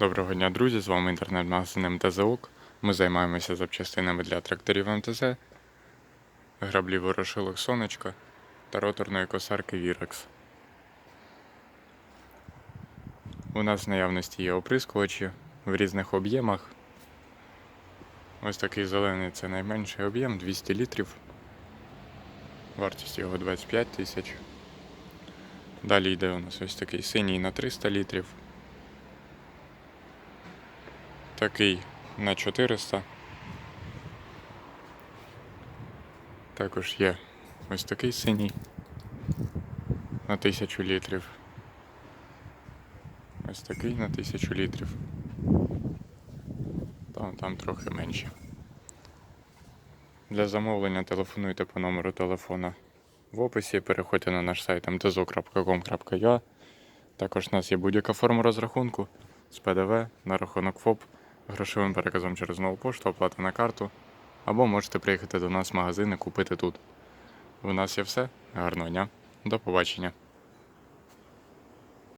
Доброго дня, друзі! З вами інтернет-магазин МТЗОК. Ми займаємося запчастинами для тракторів МТЗ, граблі ворошилок сонечка та роторної косарки Вірекс. У нас в наявності є оприскувачі в різних об'ємах. Ось такий зелений це найменший об'єм 200 літрів. Вартість його 25 тисяч. Далі йде у нас ось такий синій на 300 літрів. Такий на 400. Також є ось такий синій на 1000 літрів. Ось такий на 1000 літрів. Там, там трохи менше. Для замовлення телефонуйте по номеру телефона в описі. Переходьте на наш сайт mtzo.com.ua. Також у нас є будь-яка форма розрахунку з ПДВ на рахунок ФОП, грошовим переказом через нову пошту, оплата на карту. Або можете приїхати до нас в магазин і купити тут. У нас є все. Гарного дня. До побачення.